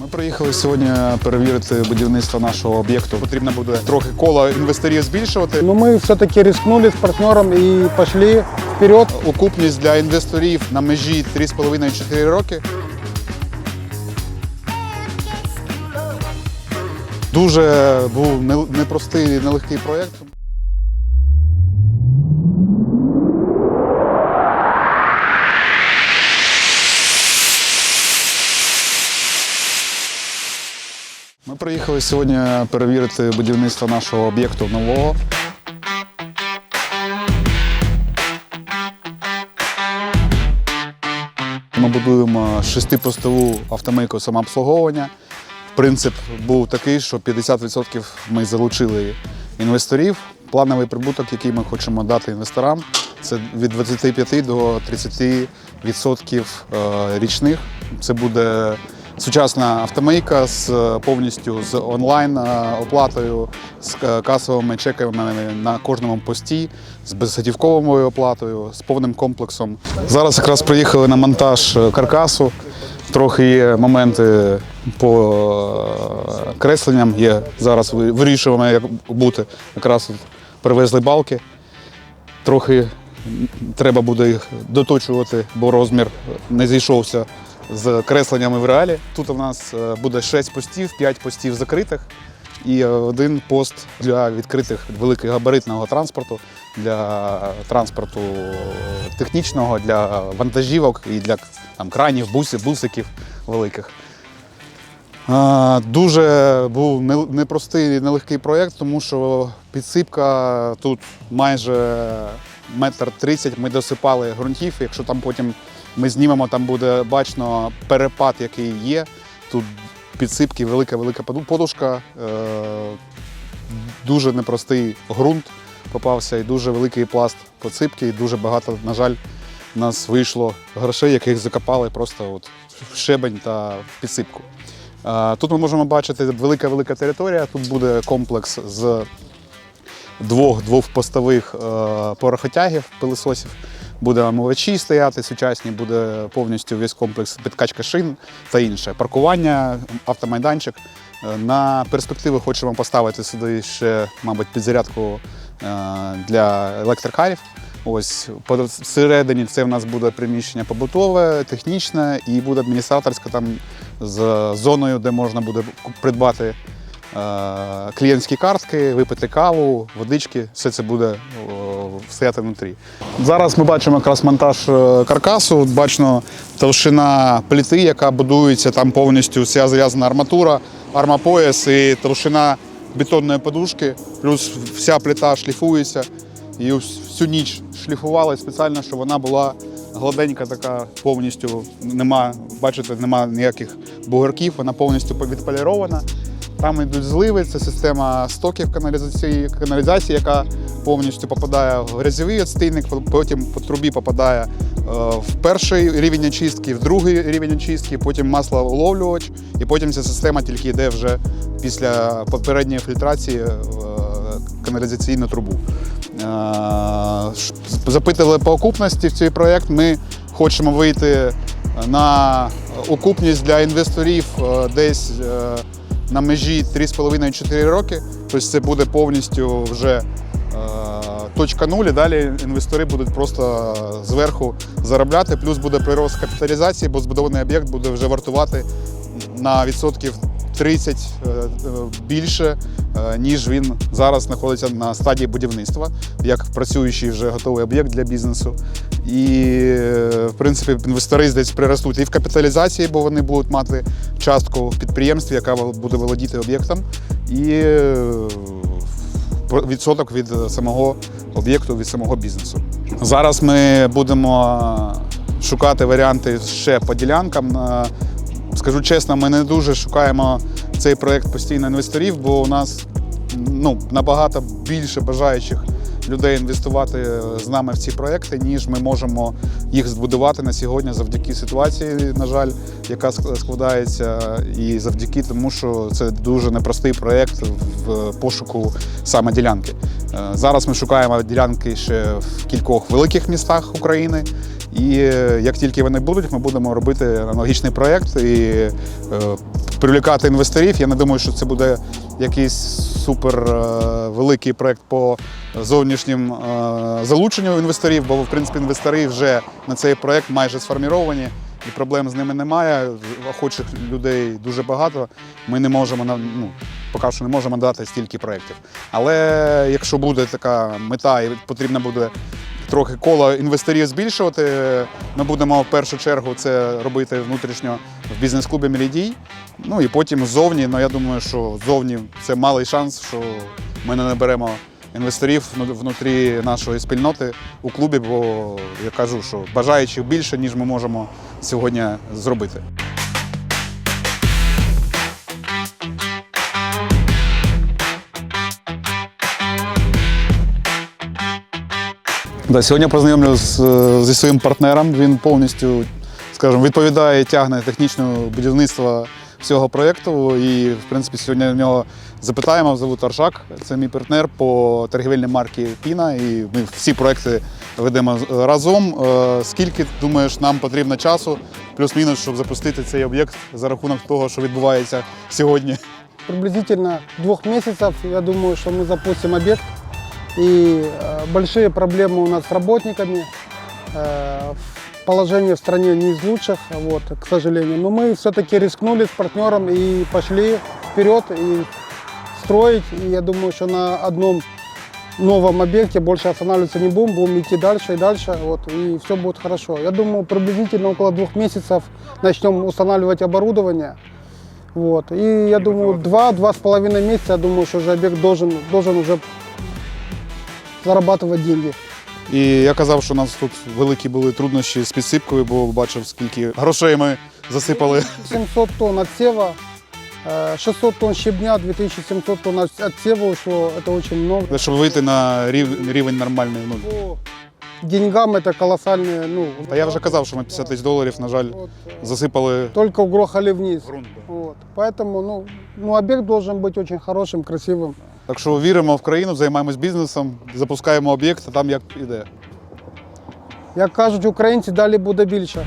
Ми приїхали сьогодні перевірити будівництво нашого об'єкту. Потрібно буде трохи коло інвесторів збільшувати. Но мы все-таки рискнули с партнером и пошли вперед. Окупність для інвесторів на межі 3,5-4 роки. Дуже був непростий, нелегкий проєкт. Ми приїхали сьогодні перевірити будівництво нашого об'єкту нового. Ми будуємо шестипостову автомийку самообслуговування. Принцип був такий, що 50% ми залучили інвесторів. Плановий прибуток, який ми хочемо дати інвесторам, це від 25 до 30% е, річних. Це буде сучасна автомийка з е, повністю з онлайн е, оплатою, з е, касовими чеками на кожному пості, з безготівковою оплатою, з повним комплексом. Зараз якраз приїхали на монтаж каркасу. Трохи є моменти по кресленням. Є зараз ви- вирішуємо, як бути. Якраз привезли балки. Трохи треба буде їх доточувати, бо розмір не зійшовся з кресленнями в реалі. Тут у нас е, буде 6 постів, 5 постів закритих і е, один пост для відкритих великогабаритного транспорту, для транспорту технічного, для вантажівок і для там, кранів, бусів, бусиків великих. Дуже був не- непростий, нелегкий проєкт, тому що підсипка тут майже метр тридцять. Ми досипали ґрунтів. Якщо там потім ми знімемо, там буде бачно перепад, який є. Тут підсипки, велика велика подушка, е, дуже непростий ґрунт попався, і дуже великий пласт підсипки, і дуже багато, на жаль, у нас вийшло грошей, яких закопали просто от в щебень та в підсипку. Е, Тут ми можемо бачити велика-велика територія. Тут буде комплекс з двох двохпостових е, порохотягів, пилисосів. Буде омивачі стояти сучасні, буде повністю весь комплекс підкачка шин та інше. Паркування, автомайданчик. Е, На перспективу хочемо поставити сюди ще, мабуть, підзарядку е, для електрокарів. Ось всередині це в нас буде приміщення побутове, технічне і буде адміністраторське там з зоною, де можна буде придбати е, клієнтські картки, випити каву, водички. Все це буде стояти внутрі. Зараз ми бачимо якраз монтаж е, каркасу. Бачно товщина пліти, яка будується, там повністю вся зв'язана арматура, армапояс і товщина бетонної подушки, плюс вся плита шліфується. І всю ніч шліфували спеціально, щоб вона була гладенька, така повністю нема, бачите, нема ніяких бугорків, вона повністю відполірована. Там йдуть зливи, це система стоків каналізації, каналізації, яка повністю попадає в грязьовий відстійник, потім по трубі попадає е, в перший рівень очистки, в другий рівень очистки, потім маслоуловлювач, і потім ця система тільки йде вже після попередньої фільтрації в каналізаційну трубу. Е, Запитали по окупності в цей проєкт. Ми хочемо вийти на окупність для інвесторів е, десь е, на межі 3,5-4 роки. Тобто це буде повністю вже е, точка нуль, і далі інвестори будуть просто зверху заробляти. Плюс буде прирост капіталізації, бо збудований об'єкт буде вже вартувати на відсотків 30 е, е, більше, е, ніж він зараз знаходиться на стадії будівництва, як працюючий вже готовий об'єкт для бізнесу. І, в принципі, інвестори десь приростуть і в капіталізації, бо вони будуть мати частку в підприємстві, яка буде володіти об'єктом, і відсоток від самого об'єкту, від самого бізнесу. Зараз ми будемо шукати варіанти ще по ділянкам. Е, Скажу чесно, ми не дуже шукаємо цей проект постійно інвесторів, бо у нас ну, набагато більше бажаючих людей інвестувати з нами в ці проекти, ніж ми можемо їх збудувати на сьогодні завдяки ситуації, на жаль, яка складається, і завдяки тому, що це дуже непростий проект в пошуку саме ділянки. Е, Зараз ми шукаємо ділянки ще в кількох великих містах України. І е, як тільки вони будуть, ми будемо робити аналогічний проєкт і е, привлікати інвесторів. Я не думаю, що це буде якийсь супер е, проєкт по зовнішнім е, залученню інвесторів, бо в принципі інвестори вже на цей проєкт майже сформіровані. І проблем з ними немає. Охочих людей дуже багато. Ми не можемо ну, поки що не можемо дати стільки проєктів. Але якщо буде така мета і потрібно буде трохи коло інвесторів збільшувати, ми будемо в першу чергу це робити внутрішньо в бізнес-клубі Мелідій. Ну і потім ззовні. Ну я думаю, що ззовні це малий шанс, що ми не наберемо інвесторів вну- внутрі нашої спільноти у клубі, бо я кажу, що бажаючих більше, ніж ми можемо сьогодні зробити. Да, сьогодні я познайомлю з, е, зі своїм партнером. Він повністю, скажімо, відповідає, тягне технічне будівництво всього проєкту. І, в принципі, сьогодні в нього запитаємо, зовут Аршак. Це мій партнер по торгівельній марці Піна. І ми всі проекти ведемо разом. Е, Скільки думаєш, нам потрібно часу, плюс-мінус, щоб запустити цей об'єкт за рахунок того, що відбувається сьогодні? Приблизительно двух месяцев, я думаю, что мы запустим объект. И э, большие проблемы у нас с работниками. Э, положение в стране не из лучших, вот, к сожалению. Но мы все-таки рискнули с партнером и пошли вперед и строить. И я думаю, что на одном новом объекте больше останавливаться не будем, будем идти дальше и дальше, вот, и все будет хорошо. Я думаю, приблизительно около двух месяцев начнем устанавливать оборудование. Вот. И я думаю, два-два с половиной месяца, я думаю, что уже объект должен, должен уже зарабатывать деньги. І я казав, що у нас тут великі були труднощі з підсипкою, бо бачив, скільки грошей ми засипали. 700 тонн отсева, э, 600 тонн щебня, 2700 тонн от- отсева ушло, это очень много. Щоб вийти на рів- рівень нормальний. Ну, По деньгам это колоссальные, ну, та я вже казав, що ми 50 тисяч доларів, на жаль, вот, э, засипали только угрохали вниз. ґрунт. Вот. Поэтому, ну, ну, объект должен быть очень хорошим, красивым. Так що віримо в країну, займаємось бізнесом, запускаємо об'єкт, а там як іде. Як кажуть українці, далі буде більше.